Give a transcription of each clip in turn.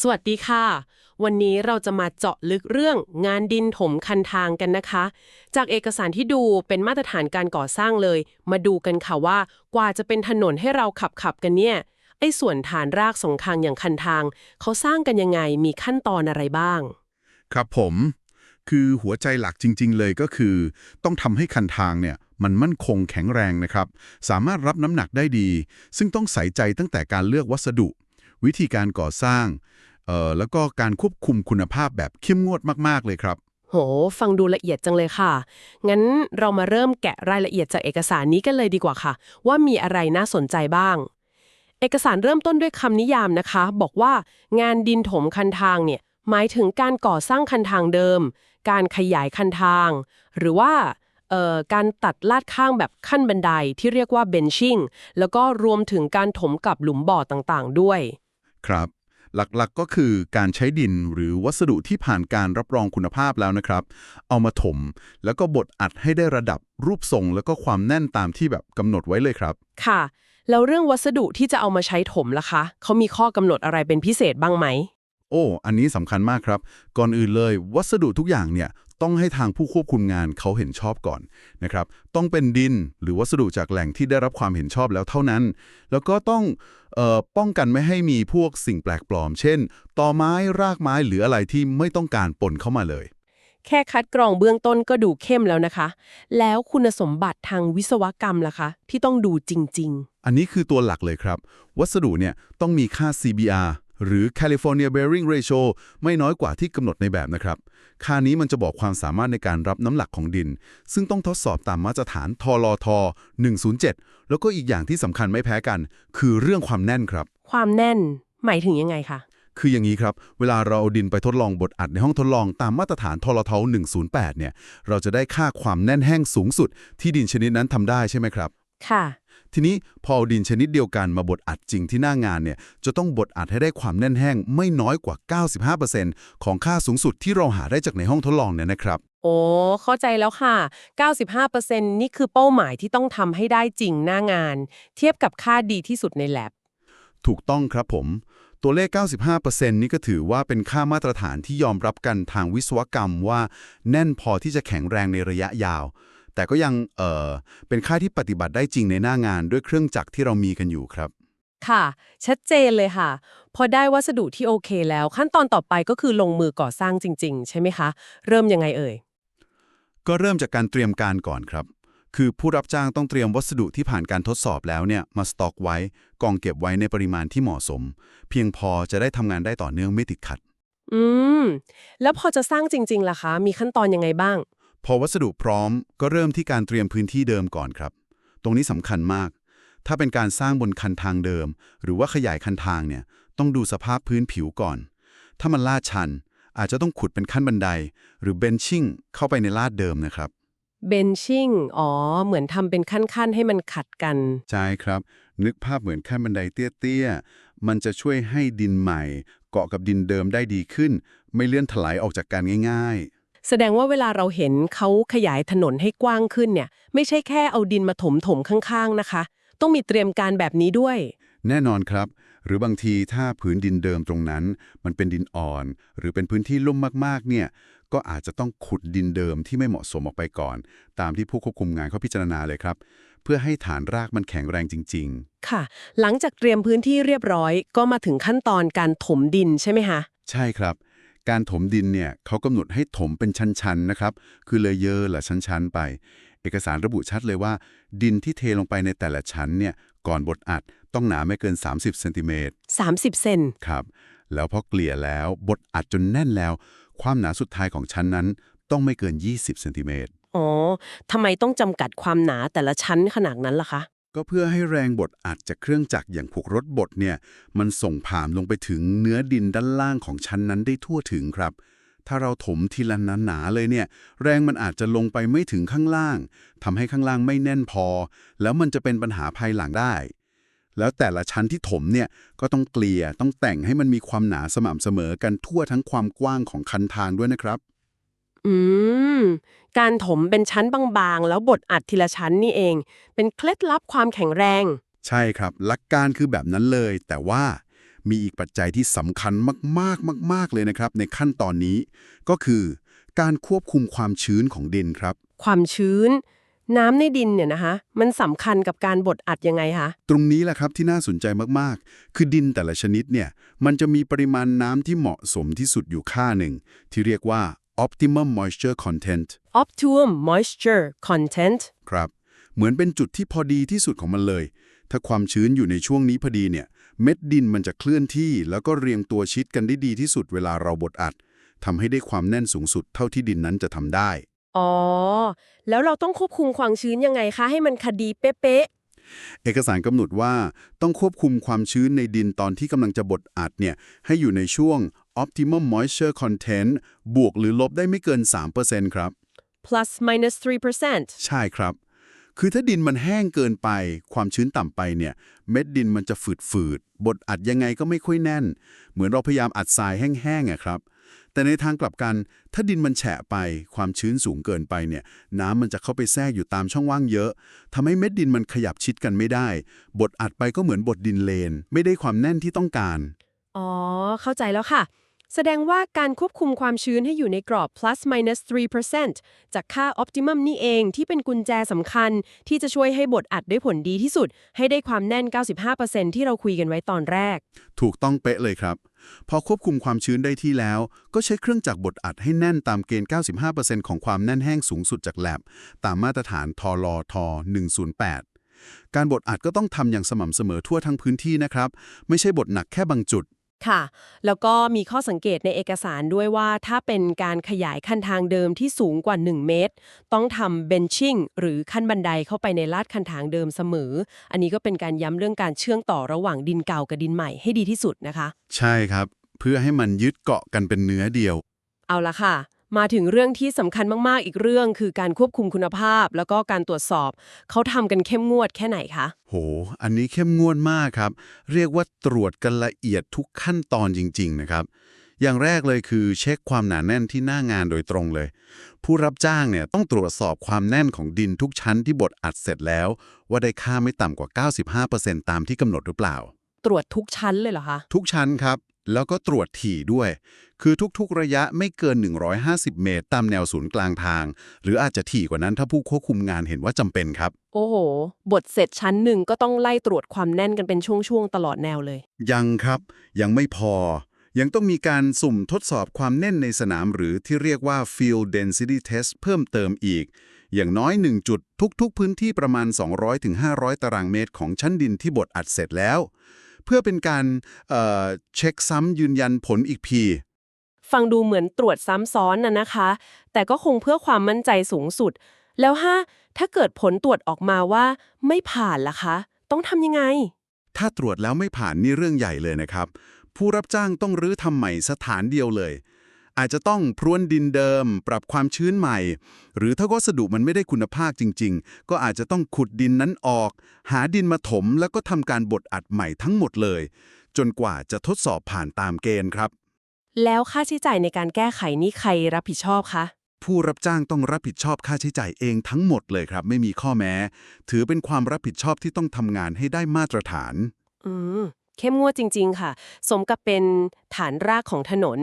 สวัสดีค่ะ วันนี้เราจะมาเจาะลึกเรื่องงานดินถมคันทางกันนะคะ จากเอกสารที่ดูเป็นมาตรฐานการก่อสร้างเลย มาดูกันค่ะว่ากว่าจะเป็นถนนให้เราขับขับกันเนี่ยไอ้ส่วนฐานรากสองข้างอย่างคันทาง เขาสร้างกันยังไงมีขั้นตอนอะไรบ้าง ครับผม คือหัวใจหลักจริง ๆ เลยก็คือ ต้องทำให้คันทางเนี่ยมันมั่นคงแข็งแรงนะครับ สามารถรับน้ำหนักได้ดี ซึ่งต้องใส่ใจตั้งแต่การเลือกวัสดุ วิธีการก่อสร้าง เอ่อแล้วก็การควบคุมคุณภาพแบบเข้มงวดมาก ๆ เลยครับ โห ฟังดูละเอียดจังเลยค่ะ งั้นเรามาเริ่มแกะรายละเอียดจากเอกสารนี้กันเลยดีกว่าค่ะ ว่ามีอะไรน่าสนใจบ้าง เอกสารเริ่มต้นด้วยคำนิยามนะคะ บอกว่างานดินถมคันทางเนี่ยหมายถึงการก่อสร้างคันทางเดิม การขยายคันทาง หรือว่าเอ่อการตัดลาดข้างแบบขั้นบันไดที่เรียกว่าเบนชิ่งแล้วก็รวมถึงการถมกับหลุมบ่อต่างๆ ด้วย ครับ หลักๆก็คือการใช้ดินหรือวัสดุที่ผ่านการรับรองคุณภาพแล้วนะครับ เอามาถม แล้วก็บดอัดให้ได้ระดับรูปทรง แล้วก็ความแน่นตามที่แบบกำหนดไว้เลยครับ ค่ะ แล้วเรื่องวัสดุที่จะเอามาใช้ถมล่ะคะ เขามีข้อกำหนดอะไรเป็นพิเศษบ้างไหม โอ้ อันนี้สำคัญมากครับ ก่อนอื่นเลย วัสดุทุกอย่างเนี่ย ต้องให้ทางผู้ควบคุมงานเขาเห็นชอบก่อนนะครับ ต้องเป็นดินหรือวัสดุจากแหล่งที่ได้รับความเห็นชอบแล้วเท่านั้น แล้วก็ต้องเอ่อป้องกันไม่ให้มีพวกสิ่งแปลกปลอม เช่นตอไม้รากไม้หรืออะไรที่ไม่ต้องการปนเข้ามาเลย แค่คัดกรองเบื้องต้นก็ดูเข้มแล้วนะคะ แล้วคุณสมบัติทางวิศวกรรมล่ะคะ ที่ต้องดูจริงอันนี้คือตัวหลักเลยครับ วัสดุเนี่ยต้องมีค่า CBR หรือ California Bearing Ratio ไม่น้อยกว่าที่กำหนดในแบบนะครับ ค่านี้มันจะบอกความสามารถในการรับน้ำหนักของดิน ซึ่งต้องทดสอบตามมาตรฐานทลท 107 แล้วก็อีกอย่างที่สำคัญไม่แพ้กัน คือเรื่องความแน่นครับๆความแน่นหมายถึงยังไงคะ คืออย่างนี้ครับ เวลาเราเอาดินไปทดลองบดอัดในห้องทดลองตามมาตรฐานทลท 108 เนี่ย เราจะได้ค่าความแน่นแห้งสูงสุด ที่ดินชนิดนั้นทำได้ใช่ไหมครับ ค่ะ ทีนี้พอเอาดินชนิดเดียวกันมาบดอัดจริงที่หน้างานเนี่ยจะต้องบดอัดให้ได้ความแน่นแห้งไม่น้อยกว่า 95%ของค่าสูงสุดที่เราหาได้จากในห้องทดลองเนี่ยนะครับ โอ้เข้าใจแล้วค่ะ 95%นี่คือเป้าหมายที่ต้องทำให้ได้จริงหน้างาน เทียบกับค่าดีที่สุดในแลบถูกต้องครับผม ตัวเลข 95%นี่ก็ถือว่าเป็นค่ามาตรฐานที่ยอมรับกันทางวิศวกรรมว่า แน่นพอที่จะแข็งแรงในระยะยาว แต่ก็ยังเอ่อเป็นค่าที่ปฏิบัติได้จริงในหน้างานด้วยเครื่องจักรที่เรามีกันอยู่ครับ ค่ะ ชัดเจนเลยค่ะ พอได้วัสดุที่โอเคแล้ว ขั้นตอนต่อไปก็คือลงมือก่อสร้างจริง ๆ ใช่ไหมคะ เริ่มยังไงเอ่ย ก็เริ่มจากการเตรียมการก่อนครับ คือผู้รับจ้างต้องเตรียมวัสดุที่ผ่านการทดสอบแล้วเนี่ยมาสต็อกไว้กองเก็บไว้ในปริมาณที่เหมาะสม เพียงพอจะได้ทำงานได้ต่อเนื่องไม่ติดขัด อืม แล้วพอจะสร้างจริง ๆล่ะคะ มีขั้นตอนยังไงบ้าง พอวัสดุพร้อมก็เริ่มที่การเตรียมพื้นที่เดิมก่อนครับ ตรงนี้สำคัญมาก ถ้าเป็นการสร้างบนคันทางเดิม หรือว่าขยายคันทางเนี่ยต้องดูสภาพพื้นผิวก่อน ถ้ามันลาดชัน อาจจะต้องขุดเป็นขั้นบันได หรือเบนชิ่งเข้าไปในลาดเดิมนะครับเบนชิ่งอ๋อ เหมือนทำเป็นขั้นๆ ให้มันขัดกัน ใช่ครับ นึกภาพเหมือนขั้นบันไดเตี้ยๆ มันจะช่วยให้ดินใหม่ เกาะกับดินเดิมได้ดีขึ้น ไม่เลื่อนถลายออกจากกันง่าย แสดงว่าเวลาเราเห็นเขาขยายถนนให้กว้างขึ้นเนี่ย ไม่ใช่แค่เอาดินมาถมถมๆข้างๆนะคะ ต้องมีเตรียมการแบบนี้ด้วยๆแน่นอนครับ หรือบางทีถ้าผืนดินเดิมตรงนั้น มันเป็นดินอ่อน หรือเป็นพื้นที่ลุ่มมากๆ เนี่ย ก็อาจจะต้องขุดดินเดิมที่ไม่เหมาะสมออกไปก่อน ตามที่ผู้ควบคุมงานเขาพิจารณาเลยครับ เพื่อให้ฐานรากมันแข็งแรงจริง ๆ ค่ะ หลังจากเตรียมพื้นที่เรียบร้อย ก็มาถึงขั้นตอนการถมดินใช่ไหมคะ ใช่ครับ การถมดินเนี่ยเขากำหนดให้ถมเป็นชั้นๆนะครับ คือเลเยอร์ละชั้นๆไป เอกสารระบุชัดเลยว่า ดินที่เทลงไปในแต่ละชั้นเนี่ยก่อนบดอัดต้องหนาไม่เกิน 30เซนติเมตร30 เซนครับ แล้วพอเกลี่ยแล้วบดอัดจนแน่นแล้ว ความหนาสุดท้ายของชั้นนั้น ต้องไม่เกิน 20เซนติเมตรอ๋อทำไมต้องจำกัดความหนาแต่ละชั้นขนาดนั้นล่ะคะ ก็เพื่อให้แรงบดอัดจากเครื่องจักรอย่างพวกรถบดเนี่ย มันส่งผ่านลงไปถึงเนื้อดินด้านล่างของชั้นนั้นได้ทั่วถึงครับ ถ้าเราถมทีละหนาๆเลยเนี่ย แรงมันอาจจะลงไปไม่ถึงข้างล่างทำให้ข้างล่างไม่แน่นพอ แล้วมันจะเป็นปัญหาภายหลังได้ แล้วแต่ละชั้นที่ถมเนี่ยก็ต้องเกลี่ยต้องแต่งให้มันมีความหนาสม่ำเสมอกันทั่วทั้งความกว้างของคันทางด้วยนะครับ อืม การถมเป็นชั้นบางๆ แล้วบดอัดทีละชั้นนี่เอง เป็นเคล็ดลับความแข็งแรง ใช่ครับ หลักการคือแบบนั้นเลย แต่ว่ามีอีกปัจจัยที่สำคัญมากๆ มาก ๆ เลยนะครับ ในขั้นตอนนี้ ก็คือการควบคุมความชื้นของดินครับ ความชื้น น้ำในดินเนี่ยนะคะมันสำคัญกับการบดอัดยังไงคะ ตรงนี้แหละครับที่น่าสนใจมากๆ คือดินแต่ละชนิดเนี่ย มันจะมีปริมาณน้ำที่เหมาะสมที่สุดอยู่ค่าหนึ่ง ที่เรียกว่า optimum moisture content optimum moisture content ครับ เหมือนเป็นจุดที่พอดีที่สุดของมันเลย ถ้าความชื้นอยู่ในช่วงนี้พอดีเนี่ย เม็ดดินมันจะเคลื่อนที่ แล้วก็เรียงตัวชิดกันได้ดีที่สุดเวลาเราบดอัดทำให้ได้ความแน่นสูงสุดเท่าที่ดินนั้นจะทำได้ อ๋อ แล้วเราต้องควบคุมความชื้นยังไงคะ ให้มันคดีเป๊ะ เอกสารกำหนดว่าต้องควบคุมความชื้นในดินตอนที่กำลังจะบดอัดเนี่ยให้อยู่ในช่วง optimum moisture content บวกหรือลบได้ไม่เกิน 3%ครับๆ plus minus 3%ใช่ครับ คือถ้าดินมันแห้งเกินไป ความชื้นต่ำไปเนี่ย เม็ดดินมันจะฝืดๆบดอัดยังไงก็ไม่ค่อยแน่น เหมือนเราพยายามอัดทรายแห้งๆอะครับ แต่ในทางกลับกัน ถ้าดินมันแฉะไปความชื้นสูงเกินไปเนี่ย น้ำมันจะเข้าไปแทรกอยู่ตามช่องว่างเยอะทำให้เม็ดดินมันขยับชิดกันไม่ได้ บดอัดไปก็เหมือนบดดินเลน ไม่ได้ความแน่นที่ต้องการ อ๋อ เข้าใจแล้วค่ะ แสดงว่าการควบคุมความชื้นให้อยู่ในกรอบ plus minus 3%จากค่า optimum นี่เองที่เป็นกุญแจสำคัญ ที่จะช่วยให้บดอัดได้ผลดีที่สุด ให้ได้ความแน่น 95%ที่เราคุยกันไว้ตอนแรก ถูกต้องเป๊ะเลยครับ พอควบคุมความชื้นได้ที่แล้ว ก็ใช้เครื่องจักรบดอัดให้แน่นตามเกณฑ์ 95%ของความแน่นแห้งสูงสุดจากแลบ ตามมาตรฐานทลท 108 การบดอัดก็ต้องทำอย่างสม่ำเสมอทั่วทั้งพื้นที่นะครับ ไม่ใช่บดหนักแค่บางจุด ค่ะ แล้วก็มีข้อสังเกตในเอกสารด้วยว่าถ้าเป็นการขยายคันทางเดิมที่สูงกว่า 1 เมตร ต้องทำ benching หรือขั้นบันไดเข้าไปในลาดคันทางเดิมเสมอ อันนี้ก็เป็นการย้ำเรื่องการเชื่องต่อระหว่างดินเก่ากับดินใหม่ให้ดีที่สุดนะคะ ใช่ครับ เพื่อให้มันยึดเกาะกันเป็นเนื้อเดียว เอาละค่ะ มาถึงเรื่องที่สำคัญมาก ๆ อีกเรื่องคือการควบคุมคุณภาพ แล้วก็การตรวจสอบ เขาทำกันเข้มงวดแค่ไหนคะ โห อันนี้เข้มงวดมากครับ เรียกว่าตรวจกันละเอียดทุกขั้นตอนจริง ๆ นะครับ อย่างแรกเลยคือเช็คความหนาแน่นที่หน้างานโดยตรงเลย ผู้รับจ้างเนี่ยต้องตรวจสอบความแน่นของดินทุกชั้นที่บดอัดเสร็จแล้ว ว่าได้ค่าไม่ต่ำกว่า 95%ตามที่กำหนดหรือเปล่า ตรวจทุกชั้นเลยเหรอคะ ทุกชั้นครับ แล้วก็ตรวจถี่ด้วย คือทุกๆระยะไม่เกิน 150 เมตร ตามแนวศูนย์กลางทาง หรืออาจจะถี่กว่านั้นถ้าผู้ควบคุมงานเห็นว่าจำเป็นครับ โอ้โห บทเสร็จชั้นหนึ่งก็ต้องไล่ตรวจความแน่นกันเป็นช่วงๆ ตลอดแนวเลย ยังครับ ยังไม่พอ ยังต้องมีการสุ่มทดสอบความแน่นในสนามหรือที่เรียกว่า field density test เพิ่มเติมอีก อย่างน้อย1จุดทุกๆ พื้นที่ประมาณ 200-500 ตารางเมตรของชั้นดินที่บดอัดเสร็จแล้ว เพื่อเป็นการเอ่อเช็คซ้ำยืนยันผลอีกพีฟังดูเหมือนตรวจซ้ำซ้อนน่ะนะคะ แต่ก็คงเพื่อความมั่นใจสูงสุด แล้วฮะถ้าเกิดผลตรวจออกมาว่าไม่ผ่านล่ะคะ ต้องทำยังไง ถ้าตรวจแล้วไม่ผ่านนี่เรื่องใหญ่เลยนะครับ ผู้รับจ้างต้องรื้อทำใหม่สถานเดียวเลย อาจจะต้องพรวนดินเดิม ปรับความชื้นใหม่ หรือถ้าวัสดุมันไม่ได้คุณภาพจริง ๆ ก็อาจจะต้องขุดดินนั้นออก หาดินมาถม แล้วก็ทำการบดอัดใหม่ทั้งหมดเลย จนกว่าจะทดสอบผ่านตามเกณฑ์ครับ แล้วค่าใช้จ่ายในการแก้ไขนี้ใครรับผิดชอบคะผู้รับจ้างต้องรับผิดชอบค่าใช้จ่ายเองทั้งหมดเลยครับ ไม่มีข้อแม้ ถือเป็นความรับผิดชอบที่ต้องทำงานให้ได้มาตรฐาน อืมเข้มงวดจริง ๆ ค่ะ สมกับเป็นฐานรากของถนน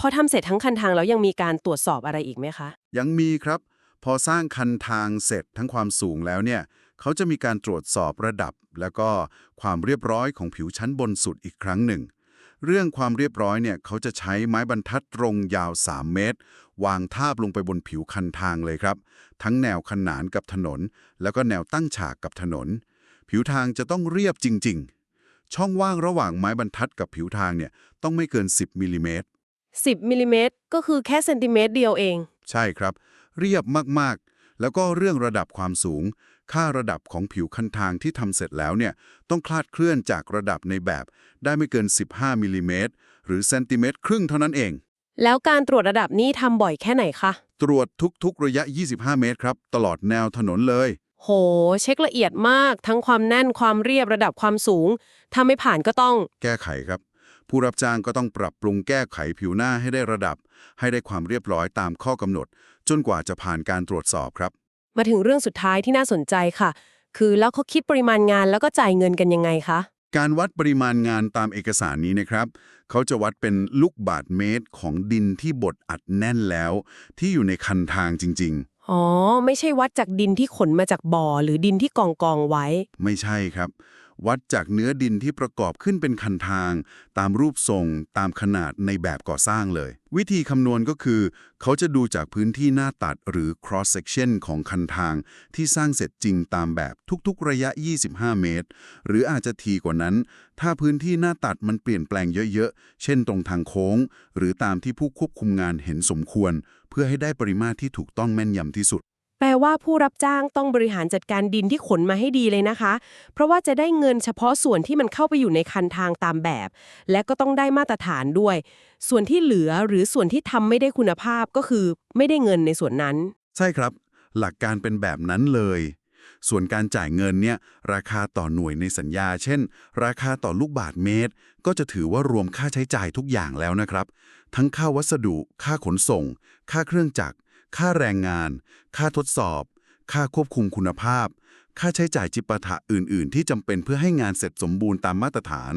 พอทำเสร็จทั้งคันทางแล้วยังมีการตรวจสอบอะไรอีกไหมคะ ยังมีครับ พอสร้างคันทางเสร็จทั้งความสูงแล้วเนี่ยเขาจะมีการตรวจสอบระดับ แล้วก็ความเรียบร้อยของผิวชั้นบนสุดอีกครั้งหนึ่ง เรื่องความเรียบร้อยเนี่ยเขาจะใช้ไม้บรรทัดตรงยาว 3 เมตร วางทาบลงไปบนผิวคันทางเลยครับ ทั้งแนวขนานกับถนน แล้วก็แนวตั้งฉากกับถนน ผิวทางจะต้องเรียบจริง ๆ ช่องว่างระหว่างไม้บรรทัดกับผิวทางเนี่ยต้องไม่เกิน 10มิลลิเมตร 10มิลลิเมตรก็คือแค่เซนติเมตรเดียวเอง ใช่ครับ เรียบมากๆ แล้วก็เรื่องระดับความสูง ค่าระดับของผิวคันทางที่ทำเสร็จแล้วเนี่ยต้องคลาดเคลื่อนจากระดับในแบบ ได้ไม่เกิน 15มิลลิเมตรหรือเซนติเมตรครึ่งเท่านั้นเอง แล้วการตรวจระดับนี้ทำบ่อยแค่ไหนคะ ตรวจทุกๆระยะ 25 เมตรครับ ตลอดแนวถนนเลย โห เช็คละเอียดมาก ทั้งความแน่นความเรียบระดับความสูง ถ้าไม่ผ่านก็ต้อง แก้ไขครับ ผู้รับจ้างก็ต้องปรับปรุงแก้ไขผิวหน้าให้ได้ระดับ ให้ได้ความเรียบร้อยตามข้อกำหนด จนกว่าจะผ่านการตรวจสอบครับ มาถึงเรื่องสุดท้ายที่น่าสนใจค่ะ คือแล้วเขาคิดปริมาณงานแล้วก็จ่ายเงินกันยังไงคะการวัดปริมาณงานตามเอกสารนี้นะครับ เขาจะวัดเป็นลูกบาทเมตรของดินที่บดอัดแน่นแล้ว ที่อยู่ในคันทางจริงอ๋อ ไม่ใช่วัดจากดินที่ขนมาจากบ่อ หรือดินที่กองกองๆไว้ๆไม่ใช่ครับ วัดจากเนื้อดินที่ประกอบขึ้นเป็นคันทาง ตามรูปทรงตามขนาดในแบบก่อสร้างเลย วิธีคำนวณก็คือ เขาจะดูจากพื้นที่หน้าตัดหรือ cross section ของคันทาง ที่สร้างเสร็จจริงตามแบบทุกๆระยะ 25 เมตร หรืออาจจะทีกว่านั้น ถ้าพื้นที่หน้าตัดมันเปลี่ยนแปลงเยอะๆ เช่นตรงทางโค้ง หรือตามที่ผู้ควบคุมงานเห็นสมควร เพื่อให้ได้ปริมาตรที่ถูกต้องแม่นยำที่สุด แปลว่าผู้รับจ้างต้องบริหารจัดการดินที่ขนมาให้ดีเลยนะคะ เพราะว่าจะได้เงินเฉพาะส่วนที่มันเข้าไปอยู่ในคันทางตามแบบ และก็ต้องได้มาตรฐานด้วย ส่วนที่เหลือหรือส่วนที่ทำไม่ได้คุณภาพก็คือไม่ได้เงินในส่วนนั้น ใช่ครับ หลักการเป็นแบบนั้นเลย ส่วนการจ่ายเงินเนี่ยราคาต่อหน่วยในสัญญา เช่น ราคาต่อลูกบาทเมตร ก็จะถือว่ารวมค่าใช้จ่ายทุกอย่างแล้วนะครับ ทั้งค่าวัสดุ ค่าขนส่ง ค่าเครื่องจักร ค่าแรงงาน ค่าทดสอบ ค่าควบคุมคุณภาพ ค่าใช้จ่ายจิปาถะอื่น ๆ ที่จำเป็นเพื่อให้งานเสร็จสมบูรณ์ตามมาตรฐาน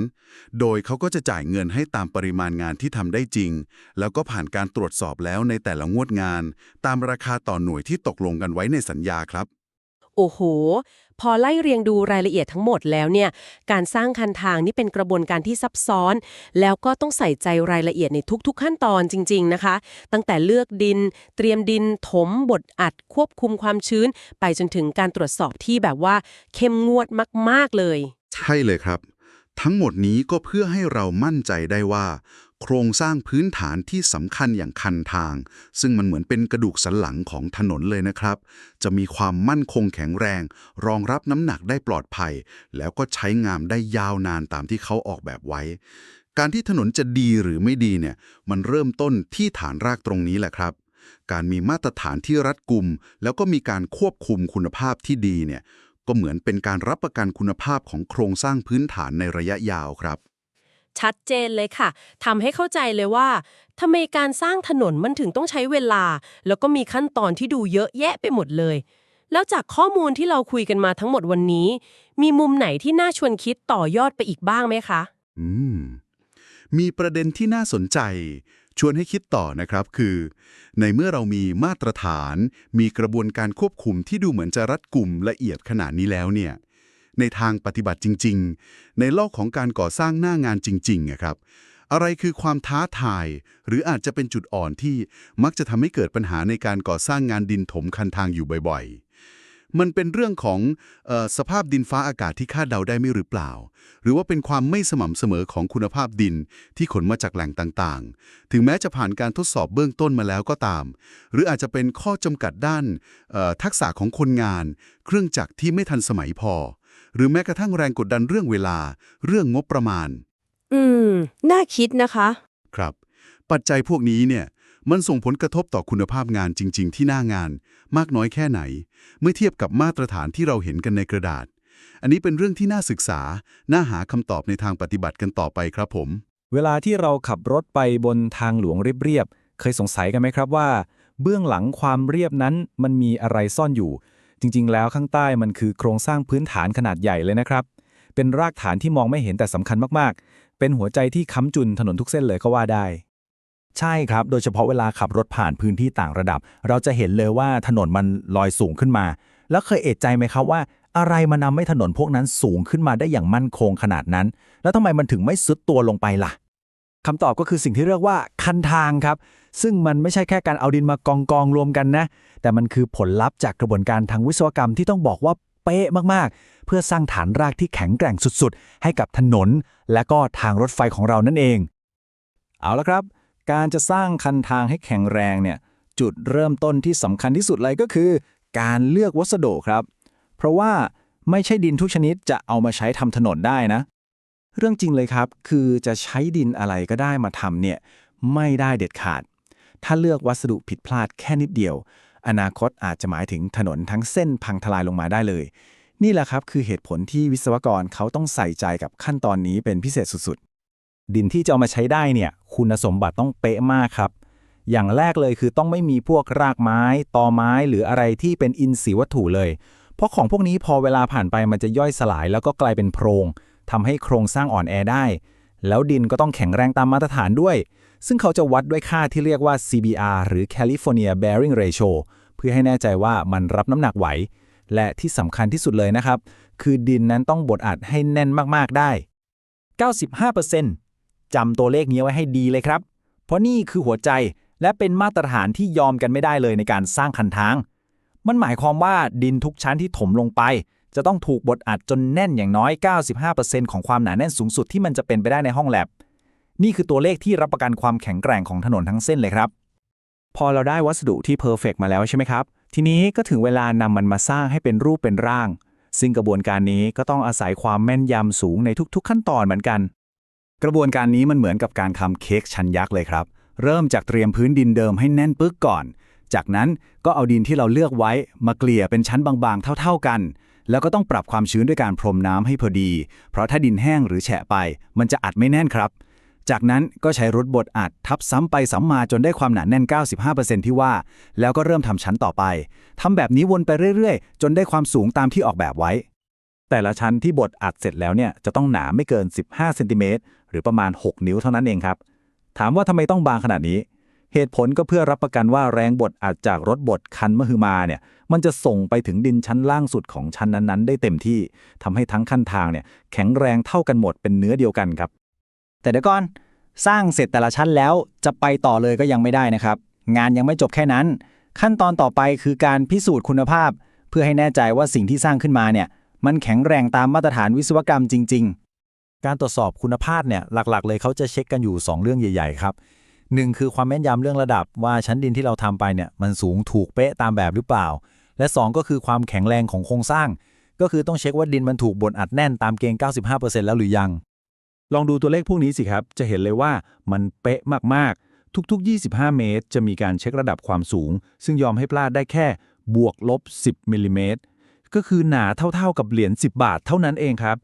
โดยเขาก็จะจ่ายเงินให้ตามปริมาณงานที่ทำได้จริง แล้วก็ผ่านการตรวจสอบแล้วในแต่ละงวดงาน ตามราคาต่อหน่วยที่ตกลงกันไว้ในสัญญาครับ โอ้โห พอไล่เรียงดูรายละเอียดทั้งหมดแล้วเนี่ย การสร้างคันทางนี่เป็นกระบวนการที่ซับซ้อน แล้วก็ต้องใส่ใจรายละเอียดในทุกๆขั้นตอนจริง ๆนะคะ ตั้งแต่เลือกดิน เตรียมดิน ถม บดอัด ควบคุมความชื้น ไปจนถึงการตรวจสอบที่แบบว่า เข้มงวดมาก ๆเลย ใช่เลยครับ ทั้งหมดนี้ก็เพื่อให้เรามั่นใจได้ว่า โครงสร้างพื้นฐานที่สำคัญอย่างคันทาง ซึ่งมันเหมือนเป็นกระดูกสันหลังของถนนเลยนะครับ จะมีความมั่นคงแข็งแรง รองรับน้ำหนักได้ปลอดภัย แล้วก็ใช้งามได้ยาวนานตามที่เขาออกแบบไว้ การที่ถนนจะดีหรือไม่ดีเนี่ยมันเริ่มต้นที่ฐานรากตรงนี้แหละครับ การมีมาตรฐานที่รัดกุม แล้วก็มีการควบคุมคุณภาพที่ดีเนี่ย ก็เหมือนเป็นการรับประกันคุณภาพของโครงสร้างพื้นฐานในระยะยาวครับ ชัดเจนเลยค่ะทำให้เข้าใจเลยว่าทำไมการสร้างถนนมันถึงต้องใช้เวลา แล้วก็มีขั้นตอนที่ดูเยอะแยะไปหมดเลย แล้วจากข้อมูลที่เราคุยกันมาทั้งหมดวันนี้ มีมุมไหนที่น่าชวนคิดต่อยอดไปอีกบ้างไหมคะ อืม มีประเด็นที่น่าสนใจ ชวนให้คิดต่อนะครับคือ ในเมื่อเรามีมาตรฐาน มีกระบวนการควบคุมที่ดูเหมือนจะรัดกุมละเอียดขนาดนี้แล้วเนี่ยในทางปฏิบัติจริง ๆ ในโลกของการก่อสร้างหน้างานจริงๆอะครับ อะไรคือความท้าทาย หรืออาจจะเป็นจุดอ่อนที่มักจะทำให้เกิดปัญหาในการก่อสร้างงานดินถมคันทางอยู่บ่อยๆ มันเป็นเรื่องของเออสภาพดินฟ้าอากาศที่คาดเดาได้ไม่หรือเปล่า หรือว่าเป็นความไม่สม่ำเสมอของคุณภาพดินที่ขนมาจากแหล่งต่างๆ ถึงแม้จะผ่านการทดสอบเบื้องต้นมาแล้วก็ตาม หรืออาจจะเป็นข้อจำกัดด้านเอ่อทักษะของคนงาน เครื่องจักรที่ไม่ทันสมัยพอ หรือแม้กระทั่งแรงกดดันเรื่องเวลา เรื่องงบประมาณ อืม น่าคิดนะคะ ครับ ปัจจัยพวกนี้เนี่ย มันส่งผลกระทบต่อคุณภาพงานจริง ๆ ที่หน้างาน มากน้อยแค่ไหน เมื่อเทียบกับมาตรฐานที่เราเห็นกันในกระดาษ อันนี้เป็นเรื่องที่น่าศึกษา น่าหาคำตอบในทางปฏิบัติกันต่อไปครับผม เวลาที่เราขับรถไปบนทางหลวงเรียบๆเคยสงสัยกันไหมครับว่า เบื้องหลังความเรียบนั้นมันมีอะไรซ่อนอยู่ จริง ๆ แล้วข้างใต้มันคือโครงสร้างพื้นฐานขนาดใหญ่เลยนะครับ เป็นรากฐานที่มองไม่เห็นแต่สำคัญมากๆ เป็นหัวใจที่ค้ำจุนถนนทุกเส้นเลยก็ว่าได้ ใช่ครับ โดยเฉพาะเวลาขับรถผ่านพื้นที่ต่างระดับ เราจะเห็นเลยว่าถนนมันลอยสูงขึ้นมา แล้วเคยเอะใจไหมครับว่า อะไรมานำให้ถนนพวกนั้นสูงขึ้นมาได้อย่างมั่นคงขนาดนั้น แล้วทำไมมันถึงไม่ซุดตัวลงไปล่ะคำตอบก็คือสิ่งที่เรียกว่าคันทางครับ ซึ่งมันไม่ใช่แค่การเอาดินมากองกองรวมกันนะ แต่มันคือผลลัพธ์จากกระบวนการทางวิศวกรรมที่ต้องบอกว่าเป๊ะมากๆ เพื่อสร้างฐานรากที่แข็งแกร่งสุดๆ ให้กับถนน และก็ทางรถไฟของเรานั่นเอง เอาละครับ การจะสร้างคันทางให้แข็งแรงเนี่ยจุดเริ่มต้นที่สำคัญที่สุดเลยก็คือ การเลือกวัสดุครับ เพราะว่าไม่ใช่ดินทุกชนิดจะเอามาใช้ทำถนนได้นะ เรื่องจริงเลยครับ คือจะใช้ดินอะไรก็ได้มาทำเนี่ยไม่ได้เด็ดขาด ถ้าเลือกวัสดุผิดพลาดแค่นิดเดียว อนาคตอาจจะหมายถึงถนนทั้งเส้นพังทลายลงมาได้เลย นี่แหละครับคือเหตุผลที่วิศวกรเขาต้องใส่ใจกับขั้นตอนนี้เป็นพิเศษสุด ดินที่จะเอามาใช้ได้เนี่ยคุณสมบัติต้องเป๊ะมากครับ อย่างแรกเลยคือต้องไม่มีพวกรากไม้ ตอไม้หรืออะไรที่เป็นอินทรีย์วัตถุเลย เพราะของพวกนี้พอเวลาผ่านไปมันจะย่อยสลาย แล้วก็กลายเป็นโพรงทำให้โครงสร้างอ่อนแอได้ แล้วดินก็ต้องแข็งแรงตามมาตรฐานด้วย ซึ่งเขาจะวัดด้วยค่าที่เรียกว่า CBR หรือ California Bearing Ratio เพื่อให้แน่ใจว่ามันรับน้ำหนักไหว และที่สำคัญที่สุดเลยนะครับ คือดินนั้นต้องบดอัดให้แน่นมาก ๆ ได้ 95% จำตัวเลขนี้ไว้ให้ดีเลยครับ เพราะนี่คือหัวใจและเป็นมาตรฐานที่ยอมกันไม่ได้เลยในการสร้างคันทาง มันหมายความว่าดินทุกชั้นที่ถมลงไป จะต้องถูกบดอัดจนแน่นอย่างน้อย 95%ของความหนาแน่นสูงสุดที่มันจะเป็นไปได้ในห้องแลบ นี่คือตัวเลขที่รับประกันความแข็งแกร่งของถนนทั้งเส้นเลยครับ พอเราได้วัสดุที่เพอร์เฟกมาแล้วใช่ไหมครับ ทีนี้ก็ถึงเวลานำมันมาสร้างให้เป็นรูปเป็นร่าง ซึ่งกระบวนการนี้ก็ต้องอาศัยความแม่นยำสูงในทุก ๆ ขั้นตอนเหมือนกัน กระบวนการนี้มันเหมือนกับการทำเค้กชั้นยักษ์เลยครับ เริ่มจากเตรียมพื้นดินเดิมให้แน่นปึ๊กก่อน จากนั้นก็เอาดินที่เราเลือกไว้มาเกลี่ยเป็นชั้นบางๆ เท่า ๆกัน แล้วก็ต้องปรับความชื้นด้วยการพรมน้ำให้พอดี เพราะถ้าดินแห้งหรือแฉะไป มันจะอัดไม่แน่นครับ จากนั้นก็ใช้รถบดอัดทับซ้ำไปซ้ำมาจนได้ความหนาแน่น 95%ที่ว่า แล้วก็เริ่มทำชั้นต่อไปทำแบบนี้วนไปเรื่อยๆ จนได้ความสูงตามที่ออกแบบไว้แต่ละชั้นที่บดอัดเสร็จแล้วเนี่ยจะต้องหนาไม่เกิน 15 เซนติเมตร หรือประมาณ 6 นิ้วเท่านั้นเองครับ ถามว่าทำไมต้องบางขนาดนี้ เหตุผลก็เพื่อรับประกันว่าแรงบดอัดจากรถบดคันมหึมาเนี่ยมันจะส่งไปถึงดินชั้นล่างสุดของชั้นนั้นๆ ได้เต็มที่ทำให้ทั้งขั้นทางเนี่ยแข็งแรงเท่ากันหมดเป็นเนื้อเดียวกันครับ แต่เดี๋ยวก่อนสร้างเสร็จแต่ละชั้นแล้วจะไปต่อเลยก็ยังไม่ได้นะครับ งานยังไม่จบแค่นั้น ขั้นตอนต่อไปคือการพิสูจน์คุณภาพ เพื่อให้แน่ใจว่าสิ่งที่สร้างขึ้นมาเนี่ยมันแข็งแรงตามมาตรฐานวิศวกรรมจริง การตรวจสอบคุณภาพเนี่ยหลักๆ เลยเขาจะเช็คกันอยู่ 2 เรื่องใหญ่ ๆ ครับหนึ่งคือความแม่นยำเรื่องระดับว่าชั้นดินที่เราทำไปเนี่ยมันสูงถูกเป๊ะตามแบบหรือเปล่า และ 2 ก็คือความแข็งแรงของโครงสร้าง ก็คือต้องเช็คว่าดินมันถูกบดอัดแน่นตามเกณฑ์ 95%แล้วหรือยัง ลองดูตัวเลขพวกนี้สิครับ จะเห็นเลยว่ามันเป๊ะมากๆ ทุกๆ 25 เมตร จะมีการเช็คระดับความสูง ซึ่งยอมให้พลาดได้แค่บวกลบ 10มิลลิเมตรก็คือหนาเท่าๆกับเหรียญ10 บาทเท่านั้นเองครับ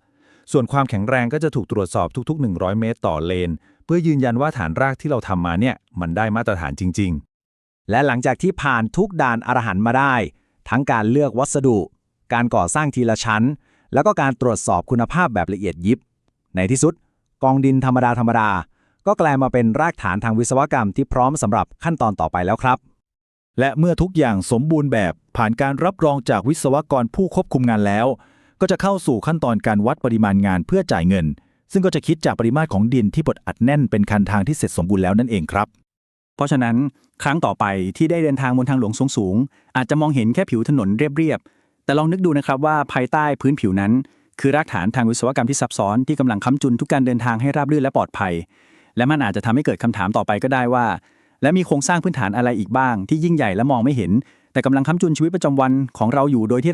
ส่วนความแข็งแรงก็จะถูกตรวจสอบทุก ๆ 100 เมตรต่อเลน เพื่อยืนยันว่าฐานรากที่เราทำมาเนี่ยมันได้มาตรฐานจริง ๆ และหลังจากที่ผ่านทุกด่านอรหันต์มาได้ ทั้งการเลือกวัสดุ การก่อสร้างทีละชั้น แล้วก็การตรวจสอบคุณภาพแบบละเอียดยิบ ในที่สุด กองดินธรรมดาธรรมดาก็กลายมาเป็นรากฐานทางวิศวกรรมที่พร้อมสำหรับขั้นตอนต่อไปแล้วครับและเมื่อทุกอย่างสมบูรณ์แบบผ่านการรับรองจากวิศวกรผู้ควบคุมงานแล้ว ก็จะเข้าสู่ขั้นตอนการวัดปริมาณงานเพื่อจ่ายเงิน ซึ่งก็จะคิดจากปริมาตรของดินที่บดอัดแน่นเป็นคันทางที่เสร็จสมบูรณ์แล้วนั่นเองครับ เพราะฉะนั้นครั้งต่อไปที่ได้เดินทางบนทางหลวงสูงๆอาจจะมองเห็นแค่ผิวถนนเรียบๆแต่ลองนึกดูนะครับว่าภายใต้พื้นผิวนั้น คือรากฐานทางวิศวกรรมที่ซับซ้อนที่กำลังค้ำจุนทุกการเดินทางให้ราบรื่นและปลอดภัย และมันอาจจะทำให้เกิดคำถามต่อไปก็ได้ว่า และมีโครงสร้างพื้นฐานอะไรอีกบ้าง ที่ยิ่งใหญ่และมองไม่เห็น แต่กำลังค้ำจุนชีวิตประจำวันของเราอยู่โดยที่เรา